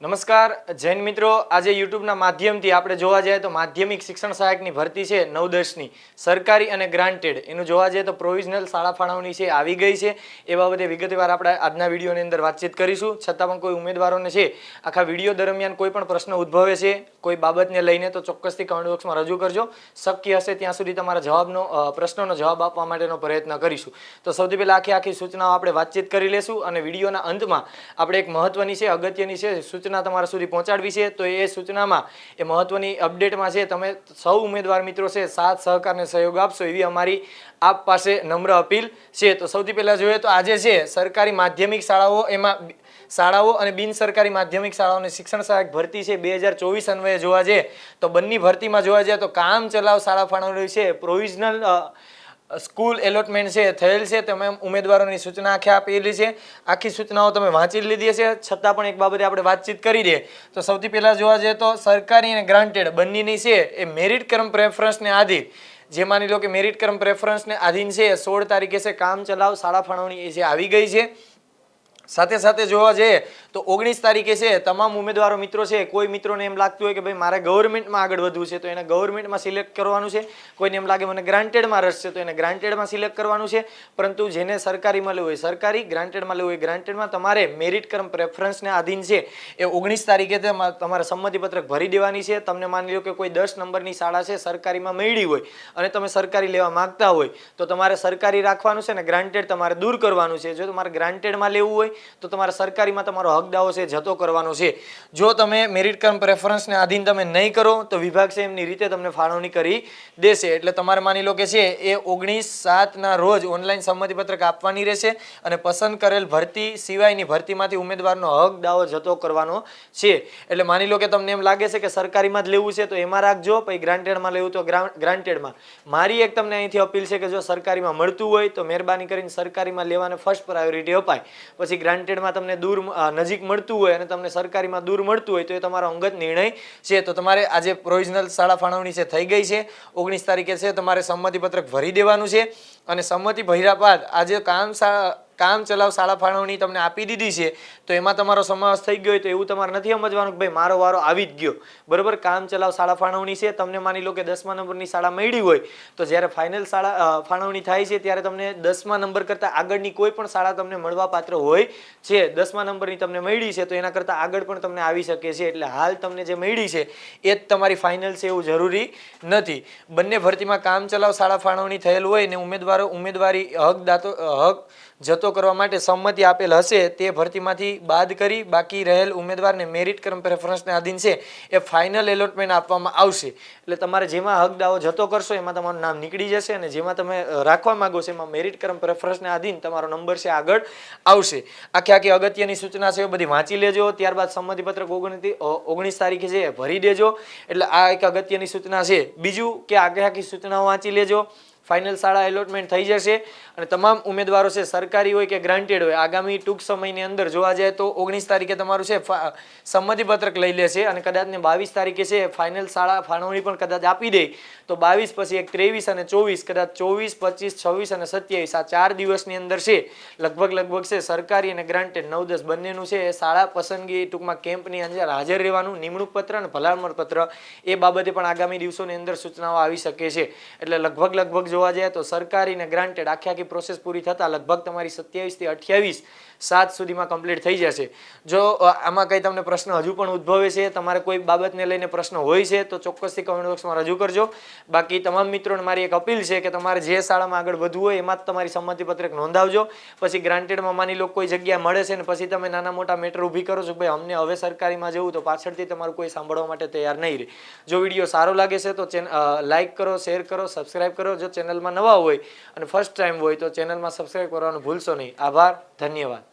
નમસ્કાર, જૈન મિત્રો. આજે યુટ્યુબના માધ્યમથી આપણે જોવા જઈએ તો માધ્યમિક શિક્ષણ સહાયકની ભરતી છે નવ દસની સરકારી અને ગ્રાન્ટેડ. એનું જોવા જઈએ તો પ્રોવિઝનલ શાળા ફાળવણી છે, આવી ગઈ છે. એ બાબતે વિગતવાર આપણે આજના વિડીયોની અંદર વાતચીત કરીશું. છતાં પણ કોઈ ઉમેદવારોને છે, આખા વીડિયો દરમિયાન કોઈ પણ પ્રશ્ન ઉદ્ભવે છે, કોઈ બાબતને લઈને તો ચોક્કસથી કમેન્ટ બોક્સમાં રજૂ કરજો. શક્ય હશે ત્યાં સુધી તમારા જવાબનો પ્રશ્નોનો જવાબ આપવા માટેનો પ્રયત્ન કરીશું. તો સૌથી પહેલાં આખી આખી સૂચનાઓ આપણે વાતચીત કરી લેશું અને વિડીયોના અંતમાં આપણે એક મહત્વની છે, અગત્યની છે, સૂચના તમારા સુધી પહોંચાડવી છે. તો એ સૂચનામાં એ મહત્વની અપડેટમાં છે. તમે સૌ ઉમેદવાર મિત્રો છે, સાથ સહકાર અને સહયોગ આપશો એવી અમારી આપ પાસે નમ્ર અપીલ છે. તો સૌથી પહેલાં જોઈએ તો આજે છે સરકારી માધ્યમિક શાળાઓ એમાં શાળાઓ અને બિન સરકારી માધ્યમિક શાળાઓની શિક્ષણ સહાયક ભરતી છે બે હજાર ચોવીસ અન્વયે જોવા જઈએ તો બંને ભરતીમાં જોવા જઈએ તો કામ ચલાવ શાળા ફાળવણી છે. પ્રોવિઝનલ સ્કૂલ એલોટમેન્ટ છે થયેલ છે, તમે ઉમેદવારોની સૂચના આખી આપેલી છે. આખી સૂચનાઓ તમે વાંચી લીધી છે છતાં પણ એક બાબતે આપણે વાતચીત કરી દઈએ. તો સૌથી પહેલાં જોવા જઈએ તો સરકારી અને ગ્રાન્ટેડ બંનેની છે, એ મેરિટ ક્રમ પ્રેફરન્સને આધીન. જે માની લો કે મેરિટ ક્રમ પ્રેફરન્સને આધીન છે સોળ તારીખે છે, કામ ચલાવ, શાળા ફાળવણી એ છે આવી ગઈ છે. સાથે સાથે જોવા જઈએ તો ઓગણીસ તારીખે છે, તમામ ઉમેદવારો મિત્રો છે, કોઈ મિત્રોને એમ લાગતું હોય કે ભાઈ મારે ગવર્મેન્ટમાં આગળ વધવું છે, તો એને ગવર્મેન્ટમાં સિલેક્ટ કરવાનું છે. કોઈને એમ લાગે મને ગ્રાન્ટેડમાં રસ છે, તો એને ગ્રાન્ટેડમાં સિલેક્ટ કરવાનું છે. પરંતુ જેને સરકારીમાં લેવું હોય, સરકારી ગ્રાન્ટેડમાં લેવું હોય ગ્રાન્ટેડમાં તમારે મેરિટ ક્રમ પ્રેફરન્સને આધીન છે, એ ઓગણીસ તારીખે તમા- તમારે સંમતિપત્રક ભરી દેવાની છે. તમને માની લો કે કોઈ દસ નંબરની શાળા છે, સરકારીમાં મળી હોય અને તમે સરકારી લેવા માંગતા હોય, તો તમારે સરકારી રાખવાનું છે ને ગ્રાન્ટેડ તમારે દૂર કરવાનું છે. જો તમારે ગ્રાન્ટેડમાં લેવું હોય, તો તમારે સરકારીમાં તમારો હક દાવો છે જતો કરવાનો છે. જો તમે મેરિટ કમ પ્રેફરન્સને આધીન તમે નહીં કરો તો વિભાગ છે એમની રીતે તમને ફાળવણી કરી દેશે. એટલે તમારે માની લો કે છે એ ઓગણીસ સાતના રોજ ઓનલાઈન સંમતિપત્રક આપવાની રહેશે અને પસંદ કરેલ ભરતી સિવાયની ભરતીમાંથી ઉમેદવારનો હક દાવો જતો કરવાનો છે. એટલે માની લો કે તમને એમ લાગે છે કે સરકારીમાં જ લેવું છે તો એમાં રાખજો. પછી ગ્રાન્ટેડમાં લેવું તો ગ્રાન્ટેડમાં. મારી એક તમને અહીંથી અપીલ છે કે જો સરકારીમાં મળતું હોય તો મહેરબાની કરીને સરકારીમાં લેવાને ફર્સ્ટ પ્રાયોરિટી અપાય. પછી ગ્રાન્ટેડમાં તમને દૂર અ, નજીક મળતું હોય અને તમને સરકારીમાં દૂર મળતું હોય તો એ તમારો અંગત નિર્ણય છે. તો તમારે આજે પ્રોવિઝનલ શાળા ફાળવણી છે થઈ ગઈ છે. ઓગણીસ તારીખે છે, તમારે સંમતિપત્રક ભરી દેવાનું છે. અને સંમતિ ભર્યા બાદ આજે કામ શા- કામ ચલાવ, શાળા ફાળવણી તમને આપી દીધી છે, તો એમાં તમારો સમાવેશ થઈ ગયો હોય તો એવું તમારે નથી સમજવાનું કે ભાઈ મારો વારો આવી જ ગયો. બરાબર? કામ ચલાવ, શાળા ફાળવણી છે, તમને માની લો કે દસમા નંબરની શાળા મળી હોય, તો જ્યારે ફાઇનલ શાળા ફાળવણી થાય છે, ત્યારે તમને દસમા નંબર કરતાં આગળની કોઈ પણ શાળા તમને મળવા પાત્ર હોય છે, દસમા નંબરની તમને મળી છે, તો એના કરતાં આગળ પણ તમને આવી શકે છે, એટલે હાલ તમને જે મળી છે, એ જ તમારી ફાઇનલ છે એવું જરૂરી નથી. બંને ભરતીમાં કામ ચલાવ, શાળા ફાળવણી થયેલ હોય ને ઉમેદવારો, ઉમેદવારી, હક દાતો હક જતો કરવા માટે સંમતિ આપેલ હશે તે ભરતીમાંથી બાદ કરી બાકી રહેલ ઉમેદવારને મેરિટ ક્રમ પ્રેફરન્સને આધીન છે એ ફાઇનલ એલોટમેન્ટ આપવામાં આવશે. એટલે તમારે જેમાં હક દાવો જતો કરશો એમાં તમારું નામ નીકળી જશે અને જેમાં તમે રાખવા માગો છો એમાં મેરિટ ક્રમ પ્રેફરન્સને આધીન તમારો નંબર છે આગળ આવશે. આખી આખી અગત્યની સૂચના છે એ બધી વાંચી લેજો, ત્યારબાદ સંમતિપત્રક ઓગણતી ઓગણીસ તારીખે છે એ ભરી દેજો. એટલે આ એક અગત્યની સૂચના છે. બીજું કે આખી આખી સૂચનાઓ વાંચી લેજો. ફાઇનલ શાળા એલોટમેન્ટ થઈ જશે. અને તમામ ઉમેદવારો છે, સરકારી હોય કે ગ્રાન્ટેડ હોય, આગામી ટૂંક સમયની અંદર જોવા જાય તો ઓગણીસ તારીખે તમારું છે સંમતિપત્રક લઈ લેશે અને કદાચ ને બાવીસ તારીખે છે ફાઇનલ શાળા ફાળવણી પણ કદાચ આપી દે. તો બાવીસ પછી એક ત્રેવીસ અને ચોવીસ, કદાચ ચોવીસ, પચીસ, છવ્વીસ અને સત્યાવીસ આ ચાર દિવસની અંદર છે, લગભગ લગભગ છે, સરકારી અને ગ્રાન્ટેડ નવ દસ બંનેનું છે શાળા પસંદગી ટૂંકમાં કેમ્પની અંદર હાજર રહેવાનું, નિમણૂક પત્ર અને ભલામણ પત્ર એ બાબતે પણ આગામી દિવસોની અંદર સૂચનાઓ આવી શકે છે. એટલે લગભગ લગભગ જોવા જઈએ તો સરકારી અને ગ્રાન્ટેડ આખી આખી પ્રોસેસ પૂરી થતાં લગભગ તમારી સત્યાવીસથી અઠ્યાવીસ સાત સુધીમાં કમ્પ્લીટ થઈ જશે. જો આમાં કંઈ તમને પ્રશ્ન હજુ પણ ઉદ્ભવે છે, તમારે કોઈ બાબતને લઈને પ્રશ્ન હોય છે, તો ચોક્કસથી કમેન્ટ બોક્સમાં રજૂ કરજો. બાકી તમામ મિત્રોને મારી એક અપીલ છે કે તમારે જે શાળામાં આગળ વધવું હોય એમાં જ તમારી સંમતિપત્રક નોંધાવજો. પછી ગ્રાન્ટેડમાં માની લો કોઈ જગ્યા મળે છે ને પછી તમે નાના મોટા મેટર ઊભી કરો છો, ભાઈ અમને હવે સરકારીમાં જવું તો પાછળથી તમારું કોઈ સાંભળવા માટે તૈયાર નહીં રહે. જો વીડિયો સારો લાગે છે તો ચેન લાઇક કરો શેર કરો સબસ્ક્રાઇબ કરો. જો ચેનલમાં નવા હોય અને ફર્સ્ટ ટાઈમ હોય તો ચેનલમાં સબસ્ક્રાઇબ કરવાનું ભૂલશો નહીં. આભાર, ધન્યવાદ.